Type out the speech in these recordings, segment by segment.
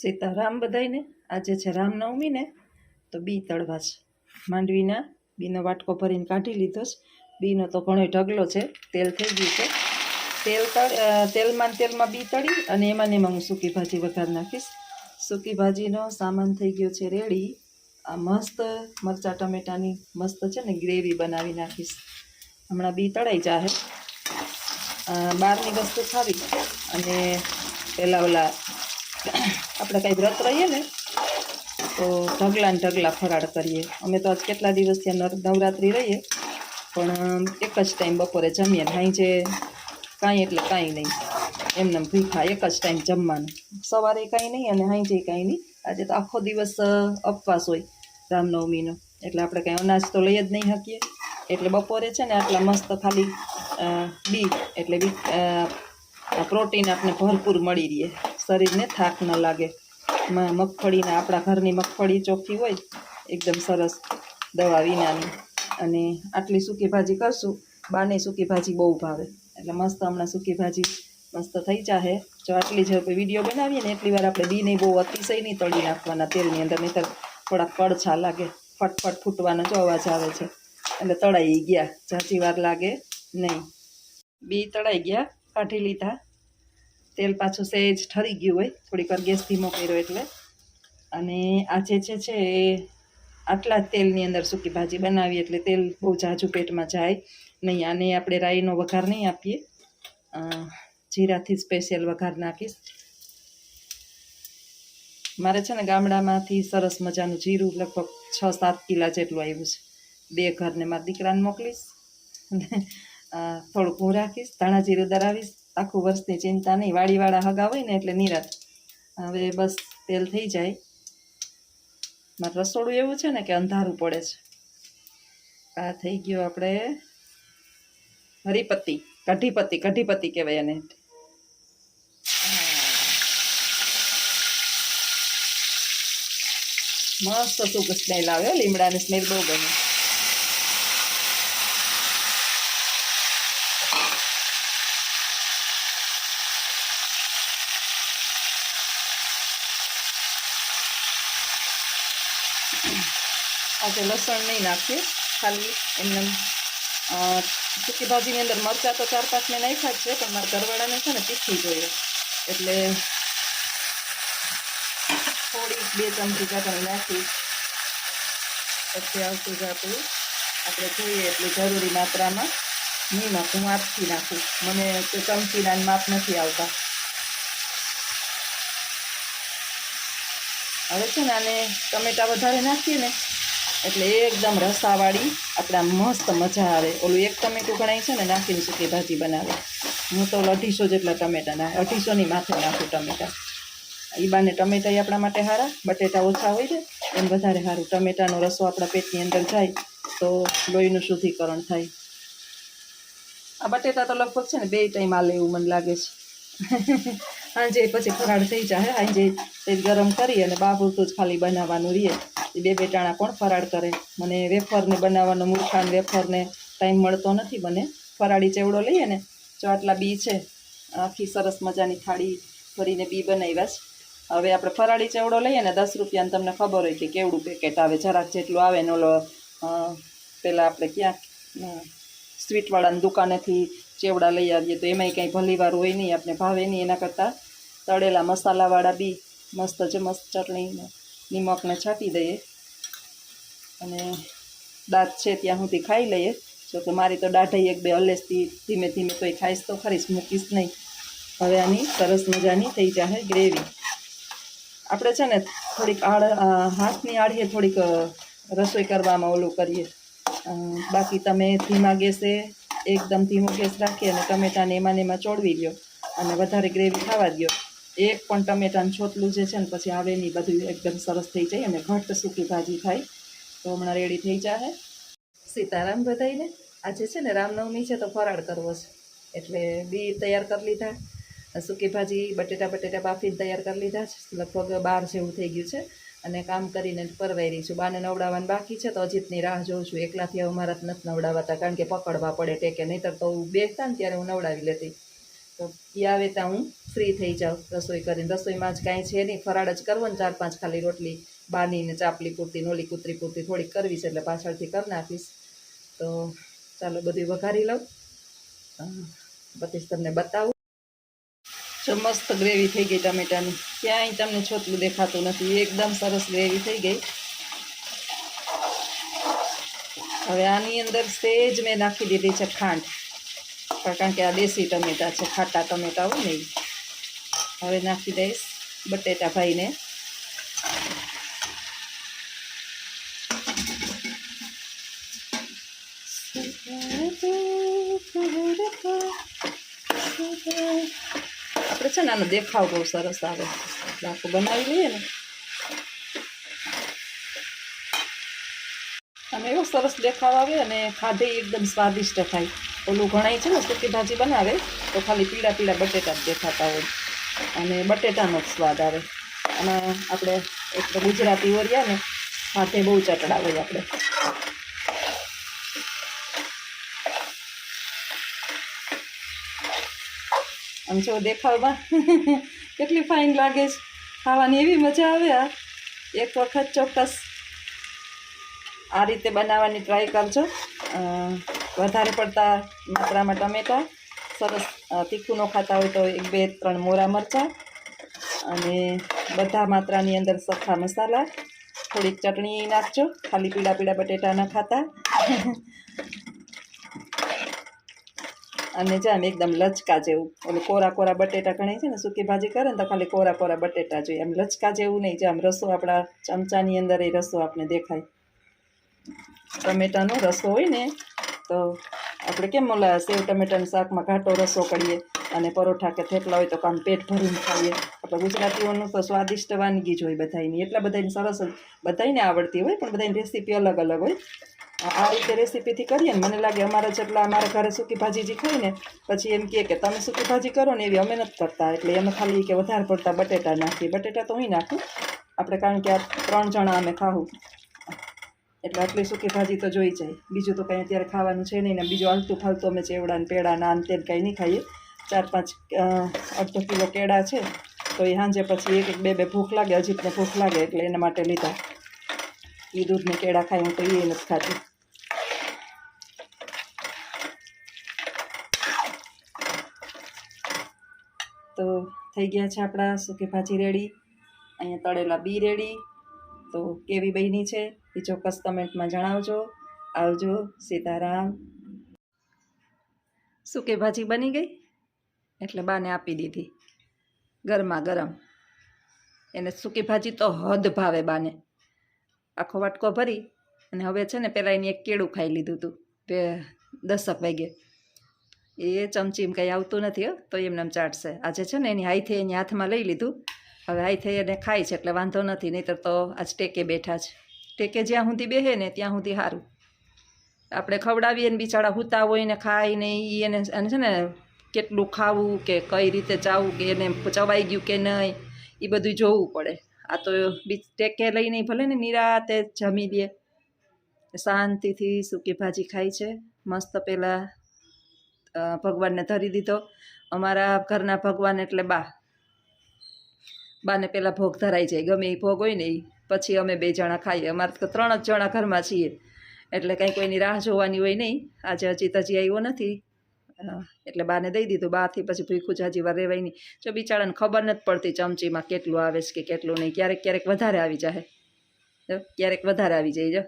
સીતારામ બધાયને. આજે છે રામનવમી ને, તો બી તળવા છે. માંડવીના બીનો વાટકો ભરીને કાઢી લીધો છે. બીનો તો ઘણો ઢગલો છે. તેલ થઈ ગયું છે. તેલ તળ તેલમાં તેલમાં બી તળી અને એમાં એમાં હું સૂકી ભાજી વઘાર નાખીશ. સૂકી ભાજીનો સામાન થઈ ગયો છે રેડી. આ મસ્ત મરચાં ટમેટાની મસ્ત છે ને ગ્રેવી બનાવી નાખીશ. હમણાં બી તળાઈ જાહે. બહારની વસ્તુ ખાવી. અને પહેલાં ઓલા આપણે કાંઈ વ્રત રહીએ ને, તો ઢગલા ઢગલા ફરાળ કરીએ. અમે તો આજ કેટલા દિવસ ત્યાં નવરાત્રિ રહીએ, પણ એક જ ટાઈમ બપોરે જમીએ ને સાંજે કાંઈ એટલે કાંઈ નહીં. એમને ભીખા એક જ ટાઈમ જમવાનું. સવારે કાંઈ નહીં અને સાંજે કાંઈ નહીં. આજે તો આખો દિવસ અપવાસ હોય રામનવમીનો. એટલે આપણે કાંઈ અનાજ તો લઈ જ નહીં શકીએ. એટલે બપોરે છે ને આટલા મસ્ત ખાલી બી એટલે બી પ્રોટીન આપણે ભરપૂર મળી રહે. શરીરને થાક ન લાગે. મગફળીને આપણા ઘરની મગફળી ચોખ્ખી હોય, એકદમ સરસ દવા વિનાની. અને આટલી સૂકી ભાજી કરશું, બાને સૂકી ભાજી બહુ ભાવે. એટલે મસ્ત હમણાં સૂકી ભાજી મસ્ત થઈ જાહે. જો આટલી જ વીડિયો બનાવીએ ને એટલી વાર આપણે બીને બહુ અતિશય નહીં તળી નાખવાના તેલની અંદર, નહીં થોડાક કડછા લાગે, ફટફટ ફૂટવાનો જો અવાજ આવે છે. એટલે તળાઈ ગયા. ઝાંચી વાર લાગે નહીં. બી તળાઈ ગયા, કાઢી લીધા. તેલ પાછું સહેજ ઠરી ગયું હોય, થોડીક વાર ગેસ ધીમો કર્યો એટલે. અને આ જે છે એ આટલા તેલની અંદર સૂકી ભાજી બનાવી એટલે તેલ બહુ ઝાઝું પેટમાં જાય નહીં. આને આપણે રાઈનો વઘાર નહીં આપીએ. જીરાથી સ્પેશિયલ વઘાર નાખીશ. મારે છે ને ગામડામાંથી સરસ મજાનું જીરું લગભગ છ સાત કિલા જેટલું આવ્યું છે. બે ઘરને મારા દીકરાને મોકલીશ. થોડુંક હું રાખીશ, ધાણા જીરું દરાવીશ. આખું વર્ષની ચિંતા નહીં વાડીવાળા હગા હોય ને એટલે નિરાત. હવે બસ તેલ થઈ જાય. મારું રસોડું એવું છે ને કે અંધારું પડે છે. આ થઈ ગયો આપણે હરીપત્તી કઢીપત્તિ કઢીપત્તી કહેવાય એને. મસ્ત સુક સ્મેલ આવે, લીમડાની સ્મેલ બહુ ગમે. આજે લસણ નહીં નાખીએ. ખાલી એમને સૂકી ભાજીની અંદર મરચાં તો ચાર પાંચ મેં નાખ્યા જ છે, પણ મારા ઘરવાળાને છે ને તીખી જોઈએ. એટલે થોડી બે ચમચી ચટણી નાખી. પછી આવતું જાતું. આપણે જોઈએ એટલી જરૂરી માત્રામાં. નિમક હું આપથી નાખું. મને તે ચમચીના માપ નથી આવતા. હવે છે ને આને ટમેટા વધારે નાખીએ ને એટલે એકદમ રસાવાળી, આપણા મસ્ત મજા આવે. ઓલું એક ટમેટું ગણાય છે ને, નાખીને સૂકી ભાજી બનાવે. હું તો અઢીસો જેટલા ટમેટા નાખ, અઢીસોની માથે નાખું ટમેટા. એ બાને ટમેટા આપણા માટે સારા બટેટા ઓછા હોય છે, એમ વધારે સારું ટમેટાનો રસો આપણા પેટની અંદર જાય, તો લોહીનું શુદ્ધિકરણ થાય. આ બટેટા તો લગભગ છે ને, બે ટાઈમ આ લેવું મને લાગે છે. સાંજે પછી ફરાળ થઈ જાય સાંજે તે ગરમ કરી અને બાપુરતું જ ખાલી બનાવવાનું રહીએ એ બે બે ટાણા પણ ફરાળ કરે? મને વેફરને બનાવવાનો મૂર્ખાને વેફરને ટાઈમ મળતો નથી. મને ફરાળી ચેવડો લઈએ ને જો આટલા બી છે. આખી સરસ મજાની થાળી ભરીને બી બનાવ્યા છે. હવે આપણે ફરાળી ચેવડો લઈએ ને દસ રૂપિયાને તમને ખબર હોય કે કેવડું પેકેટ આવે. જરાક જેટલું આવે ને પેલા આપણે ક્યાં સ્વીટવાળાની દુકાનેથી ચેવડા લઈ આવીએ તો એમાંય કંઈ ભલીવાર હોય નહીં આપણે ભાવે નહીં. એના કરતાં તળેલા મસાલાવાળા બી મસ્ત છે, મસ્ત ચટણીને, નિમકને છાંટી દઈએ. અને દાંત છે ત્યાં સુધી ખાઈ લઈએ. જો કે મારી તો દાઢાઈ એક બે હલેસથી ધીમે ધીમે કોઈ ખાઈશ તો ખરીશ, મૂકીશ નહીં. હવે આની સરસ મજાની થઈ જશે ગ્રેવી. આપણે છે ને થોડીક આડ હાથની આડીએ થોડીક રસોઈ કરવામાં ઓલું કરીએ. બાકી તમે ધીમા ગેસે એકદમ ધીમો ગેસ રાખી અને ટમેટાને એમાં ને એમાં ચોળવી લ્યો. અને વધારે ગ્રેવી ખાવા દ્યો. એક પણ ટમેટાનું છોતલું જે છે ને પછી આવે નહીં બધું એકદમ સરસ થઈ જાય અને ઘટ્ટ સૂકી ભાજી થાય. તો હમણાં રેડી થઈ જાય સીતારામ બધાઈને આજે છે ને રામનવમી છે તો ફરાળ કરવો છે. એટલે બી તૈયાર કરી લીધા. સૂકી ભાજી, બટેટા બટેટા બાફીને તૈયાર કરી લીધા છે. લગભગ બાર જેવું થઈ ગયું છે. અને કામ કરીને પરવાઈ રહી છું. બાને નવડાવવાનું બાકી છે તો અજીતની રાહ જોઉં છું. એકલાથી હવે મારા નથી નવડાવતા, કારણ કે પકડવા પડે ટેકે. નહીતર તો હું બેસતા ને ત્યારે હું નવડાવી લેતી. તો એ આવે ત્યાં હું ફ્રી થઈ જાઉં રસોઈ કરીને. રસોઈમાં જ કાંઈ છે નહીં. ફરાળ જ કરવો ને ચાર પાંચ ખાલી રોટલી. બાની ચાપલી પૂરતી નોલી કૂતરી પૂરતી થોડીક કરવી છે એટલે પાછળથી કરી નાખીશ. તો ચાલો બધું વઘારી લઉં. બધી તમને બતાવું. જો મસ્ત ગ્રેવી થઈ ગઈ ટામેટાની. ક્યાંય તમને છોતલું દેખાતું નથી. એકદમ સરસ ગ્રેવી થઈ ગઈ. હવે આની અંદર સેજ મેં નાખી દીધી છે ખાંડ. કારણ કે આ દેશી ટમેટા છે, ખાટા ટમેટા હોય ને હવે નાખી દઈશ બટેટા ભાઈને. છે ને, આનો દેખાવ બહુ સરસ આવે. ડાકુ બનાવી લઈએ ને. અને એવો સરસ દેખાવ આવે અને ખાધે એકદમ સ્વાદિષ્ટ થાય. ઓલું ઘણાય છે ને, સૂકી ભાજી બનાવે, તો ખાલી પીળા પીળા બટેટા જ દેખાતા હોય. અને બટેટાનો જ સ્વાદ આવે. અને આપણે એક તો ગુજરાતી ઓરિયા ને હાથે બહુ ચટડા હોય આપણે. આમ જો દેખાવમાં કેટલી ફાઇન લાગે છે. ખાવાની એવી મજા આવે આ. એક વખત ચોક્કસ આ રીતે બનાવવાની ટ્રાય કરજો. વધારે પડતા માત્રામાં ટમેટાં, સરસ તીખું ન ખાતા હોય તો એક, બે, ત્રણ મોરા મરચાં અને બધા માત્રાની અંદર સખા મસાલા. થોડીક ચટણી નાખજો. ખાલી પીળા પીળા બટેટા ન ખાતા. અને જામ એકદમ લચકા જેવું. એટલે કોરા કોરા બટેટા ઘણી છે ને સૂકી ભાજી કરે ને તો ખાલી કોરા કોરા બટેટા જોઈએ. આમ લચકા જેવું નહીં. જેમ રસો આપણા ચમચાની અંદર એ રસો આપણે દેખાય. ટમેટાનો રસો હોય ને, તો આપણે કેમ ઓલા સેવ ટમેટાના શાકમાં ઘાટો રસો કરીએ અને પરોઠા કે થેપલા હોય તો કામ પેટ ભરીને ખાઈએ. આપણે ગુજરાતીઓનું તો સ્વાદિષ્ટ વાનગી જ હોય બધાયની. એટલા બધાની સરસ બધાને આવડતી હોય પણ બધાની રેસીપી અલગ અલગ હોય. આ રીતે રેસીપીથી કરીએ ને, મને લાગે અમારા જેટલા અમારા ઘરે સૂકી ભાજી જે ખાય ને, પછી એમ કહે કે તમે સૂકી ભાજી કરો ને એવી અમે નથી કરતા, એટલે અમે ખાલી કે વધારે પડતા બટેટા નાખીએ. બટેટા તો હું નાખું, આપણે કારણ કે આ ત્રણ જણા અમે ખાવું એટલે આટલી સૂકી ભાજી તો જોઈ જાય. બીજું તો કંઈ અત્યારે ખાવાનું છે નહીં ને, બીજું હાલતું ફાલતું અમે ચેવડા ને પેડા નાન તેલ કંઈ નહીં ખાઈએ. ચાર પાંચ અડધો કિલો કેળા છે, તો એ સાંજે પછી એક એક બે બે ભૂખ લાગે અજીતને ભૂખ લાગે એટલે એના માટે લીધા. એ દૂધને કેળા ખાય હું તો એ નથી ખાતી. તો થઈ ગયા છે આપણા સૂકી ભાજી રેડી અહીંયા તળેલા બી રેડી તો કેવી બની છે એ ચોક્કસ કમેન્ટમાં જણાવજો. આવજો, સીતારામ. સૂકી ભાજી બની ગઈ? એટલે બાને આપી દીધી. ગરમા ગરમ. એને સૂકી ભાજી તો હદ ભાવે બાને. આખો વાટકો ભરી અને હવે છે ને પહેલાં એની એક કેળું ખાઈ લીધું હતું તે દસક વાગે એ ચમચીમાં કંઈ આવતું નથી હો, તો એમને એમ ચાટશે. આજે છે ને એની હાઈથે એની હાથમાં લઈ લીધું. હવે હાઈથે એને ખાય છે એટલે વાંધો નથી, નહીંતર તો આજ ટેકે બેઠા છે. ટેકે જ્યાં સુધી બેહે ને ત્યાં સુધી સારું આપણે ખવડાવીએ ને બિચારા હુતા હોય ને ખાય ને એ એને છે ને કેટલું ખાવું કે કઈ રીતે ચાવવું કે એને ચવાઈ ગયું કે નહીં એ બધું જોવું પડે. આ તો ટેકે લઈને ભલે ને નિરાતે જમી લે. શાંતિથી સૂકી ભાજી ખાય છે. મસ્ત પહેલાં ભગવાનને ધરી દીધો. અમારા ઘરના ભગવાન એટલે બા. બાને પહેલાં ભોગ ધરાઈ જાય. ગમે એ ભોગ હોય ને એ પછી અમે બે જણા ખાઈએ. અમારે તો ત્રણ જ જણા ઘરમાં છીએ. એટલે કંઈ કોઈની રાહ જોવાની હોય નહીં. આજે હજી તો હજી આવ્યો નથી. એટલે બાને દઈ દીધું. બાથી પછી ભૂખું જ હજી વાર રહેવાય નહીં. જો બિચારાને ખબર નથી પડતી ચમચીમાં કેટલું આવે છે કે કેટલું નહીં. ક્યારેક ક્યારેક વધારે આવી જાય જો, ક્યારેક વધારે આવી જાય, જો.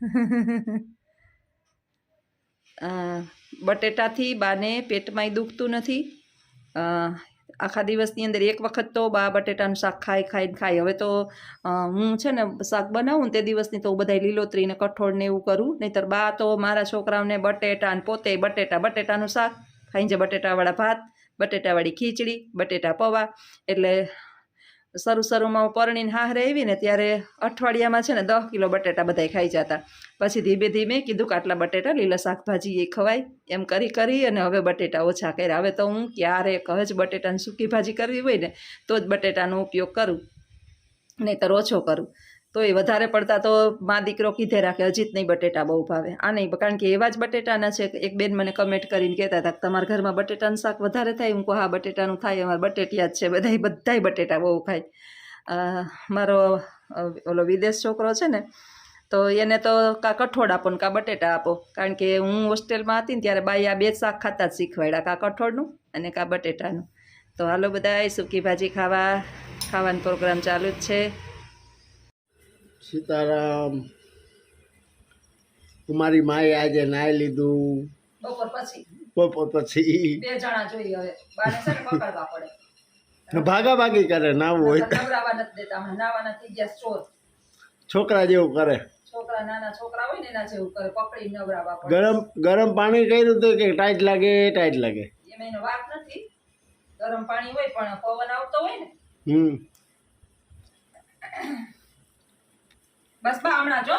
બટેટાથી બાને પેટમાંય દુખતું નથી. આખા દિવસની અંદર એક વખત તો બા બટેટાનું શાક ખાઈ ખાઈને ખાય. હવે તો હું છે ને શાક બનાવું તે દિવસની તો હું બધાય લીલોતરીને કઠોળને એવું કરું. નહીંતર બા તો મારા છોકરાઓને બટેટા ને પોતે બટેટા, બટેટાનું શાક, ખાઈ જે બટેટાવાળા ભાત, બટેટાવાળી ખીચડી, બટેટા પૌવા. એટલે શરૂ શરૂમાં હું પરણીને હાહરે આવી ને ત્યારે અઠવાડિયામાં છે ને દસ કિલો બટેટા બધાય ખાઈ જતા. પછી ધીમે ધીમે કીધું કે આટલા બટેટા, લીલા શાકભાજી એ ખવાય. એમ કરી કરી અને હવે બટેટા ઓછા કર્યા. હવે તો હું ક્યારેક જ બટેટાની સૂકી ભાજી કરવી હોય ને, તો જ બટેટાનો ઉપયોગ કરું. નહીંતર ઓછો કરું. તો એ વધારે પડતા તો મા દીકરો કીધે રાખે, અજીત નહીં, બટેટા બહુ ભાવે. આ નહીં કારણ કે એવા જ બટેટાના છે એક બેન મને કમેન્ટ કરીને કહેતા હતા તમારા ઘરમાં બટેટાનું શાક વધારે થાય? હું કહું, હા, બટેટાનું થાય, અમારે બટેટિયા જ છે, બધાય બધાય બટેટા બહુ ખાય. મારો ઓલો વિદેશ છોકરો છે ને, તો એને તો કા કઠોળ આપો ને કા બટેટા આપો, કારણ કે હું હોસ્ટેલમાં હતી ને ત્યારે બાઈ આ બે શાક ખાતા જ શીખવાડ્યા, કા કઠોળનું અને કા બટેટાનું. તો હાલો બધા સૂકી ભાજી ખાવા, ખાવાનો પ્રોગ્રામ ચાલુ જ છે. સીતારામ તમારી માએ આજે નાઈ લીધું. બપોર પછી. બપોર પછી. બે જણા જોઈએ હવે. બાને પકડવા પડે. ભાગા ભાગી કરે નાવું હોય. નવરાવા નથી દેતા હમણાં નાવાના થઈ ગયા ચોર. છોકરા જેવું કરે. છોકરા નાના છોકરા હોય ને એના જેવું કરે પકડી નવરાવા પડે. ગરમ ગરમ પાણી કર્યું તો કે ટાઈટ લાગે ટાઈટ લાગે. એમાં એનો વાત નથી. ગરમ પાણી હોય પણ પવન આવતો હોય ને. હમ. બસ બા હમણાં જો.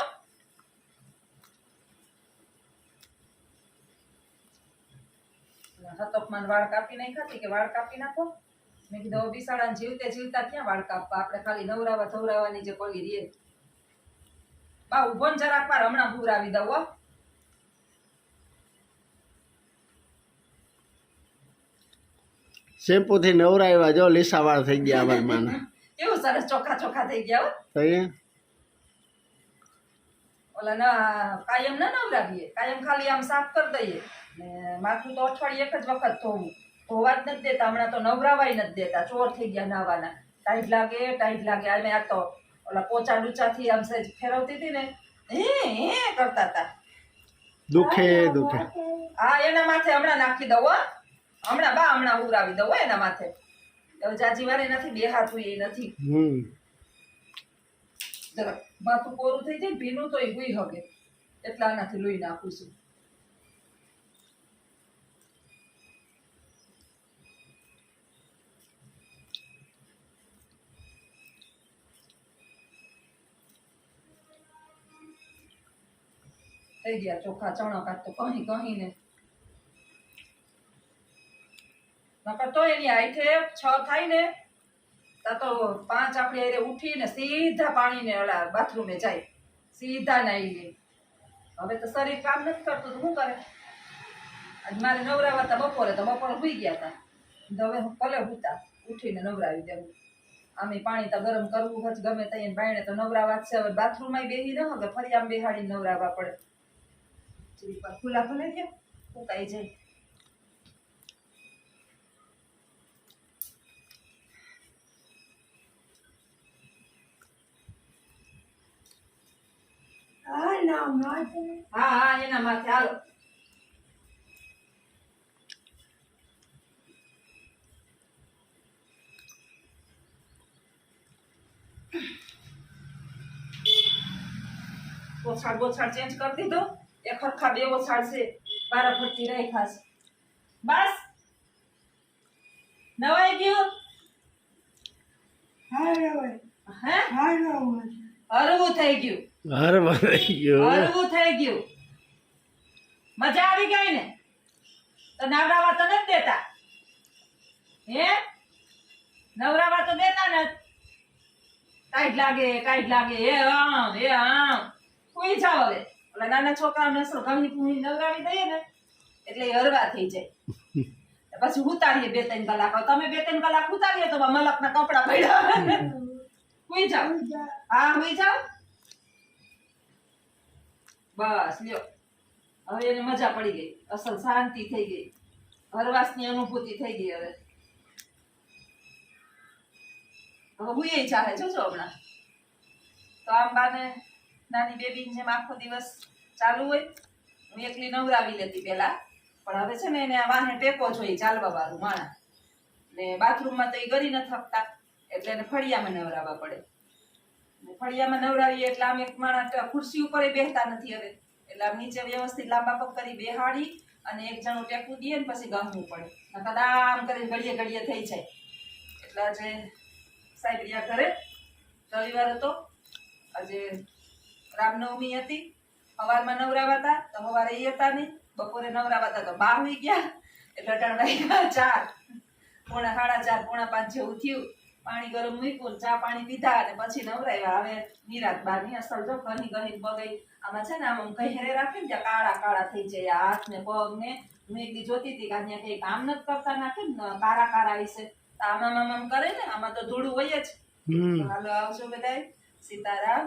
હતકમાં વાળ કાપી નાખ્યા હતી કે વાળ કાપી નાખો? મેં કીધું હવે બિસાડા જીવતે જીવતા ક્યાં વાળ કાપવા? આપણે ખાલી નવરાવા ધવરાવાની જે પડી રીએ બા ઊભો ને જરાક પાર હમણાં ભૂરાવી દઉં હો. શેમ્પૂથી નવરાવ્યા જો લીસા વાળ થઈ ગયા અમારા માના. કેવું સરસ ચોખા ચોખા થઈ ગયા હો. તો ના કાયમ ના નવરાવીએ કાયમ ખાલી આમ સાફ કરી દઈએ. ને માથું તો અઠવાડિયે એક જ વખત ધોવું. ધોવા જ નથી દેતા. હમણાં તો નવરાવાય નથી દેતા. ચોર થઈ ગયા નાવાના. ટાઈટ લાગે ટાઈટ લાગે. અમે આ તો ઓલા પોચા ડૂચાથી આમ સહેજ ફેરવતી હતી ને હે હે કરતા હતા દુખે દુખે. હા. એના માથે હમણાં નાખી દઉં હો. હમણાં બા હમણાં ઉરાવી દઉં એના માથે. જાજી વારે નથી બે હાથ હોય એ નથી. જરાક માથું કોરું થઈ જાય ને ભીનું તો એ હુઈ હગે. એટલા આનાથી લોહી નાખું છું. થઈ ગયા ચોખા, ચણો કાઢ તો કહી કહીને. નકર તો એની હાઈઠે છ થાય ને. તા પાંચ આપણે અરે ઉઠીને સીધા પાણીને ઓલા બાથરૂમે જાય. સીધા નાઈ લે. હવે તો શરીર કામ નથી કરતું, તો શું કરે? આજ મારે નવરાવા હતા બપોરે તો બપોરે સુઈ ગયા હતા તો હવે હું ભલે ભૂતા ઉઠીને નવરાવી દેવું. આમે પાણી તો ગરમ કરવું હજ ગમે ત્યાં બાયણે તો નવરાવા છે. હવે બાથરૂમમાં બેસી ન હવે ફરી આમ બેહાડીને નવરાવા પડે. ખુલ્લા ભલે ગયા ફૂંકાઈ જાય. હા હા એના માથે હાલો. ઓછાડ બોછાડ ચેન્જ કરી દીધો. એક હરખા બે ઓછાડ છે. બારા ફરતી રહી ખાસ બસ. નવાઈ ગયું? હે? હરવું થઈ ગયું. હર ભરાઈ ગયું હરવું થઈ ગયું. મજા આવી ગઈ ને? તો નવરાવા તો નથી દેતા. હે? નવરાવા તો દેતા ને ટાઈટ લાગે ટાઈટ લાગે. હે હા હે હા કોઈ જાવ હવે. એટલે નાના છોકરાઓને શું ગમી પૂરી નવરાવી દઈએ ને એટલે હરવા હળવા થઈ જાય. પછી ઉતારીએ બે ત્રણ કલાક. તમે બે ત્રણ કલાક ઉતારીએ તો મલક ના કપડા પડ્યા હુઈ જાવ હા હુઈ જાવ બસ, લ્યો. હવે એને મજા પડી ગઈ. અસલ શાંતિ થઈ ગઈ. હરવાસની અનુભૂતિ થઈ ગઈ હવે. હવે હું એ ચાહે જોજો હમણાં. તો આમ બાને નાની બેબીની જેમ આખો દિવસ ચાલુ હોય. હું એકલી નવરાવી લેતી પેલા પણ હવે છે ને એને આ વાહે ટેકો જોઈએ ચાલવા વાળું, માણા. ને બાથરૂમમાં તો એ ગરી ન થકતા એટલે એને ફળિયામાં નવરાવવા પડે. ફળિયામાં નવરાવીએ એટલે આમ એક માણસ ખુરશી ઉપર એ બેસતા નથી હવે. એટલે આમ નીચે વ્યવસ્થિત લાંબા પગ કરી બેહાડી અને એક જણું ટેકવું દઈએ ને પછી ગામવું પડે. નકર આમ કરીને ઘડીએ ઘડીએ થઈ જાય. એટલે આજે સાહેબ રહ્યા ઘરે. રવિવાર હતો. આજે રામનવમી હતી. સવારમાં નવરાવાતા તો સવારે એ હતા નહીં. બપોરે નવરાવાતા તો બા આવી ગયા. એટલે અટાણ ચાર. પોણા સાડા ચાર, પોણા પાંચ જેવું થયું. પાણી ગરમ મૂક્યું ચા પાણી પીધા અને પછી નવરાવ્યા હવે નિરાત બારની અસર જો ઘણી ઘણી બગઈ. આમાં છે ને આમ ગહેરે રાખે ને ત્યાં કાળા કાળા થઈ જાય હાથ ને પગ ને. મેં જોતી હતી કે અહીંયા કઈ કામ નથી કરતા નાખે ને કારા કારા વિશે તો આમાં આમ આમ કરે ને આમાં તો ધૂળું હોય જ. હાલો આવજો બધા સીતારામ.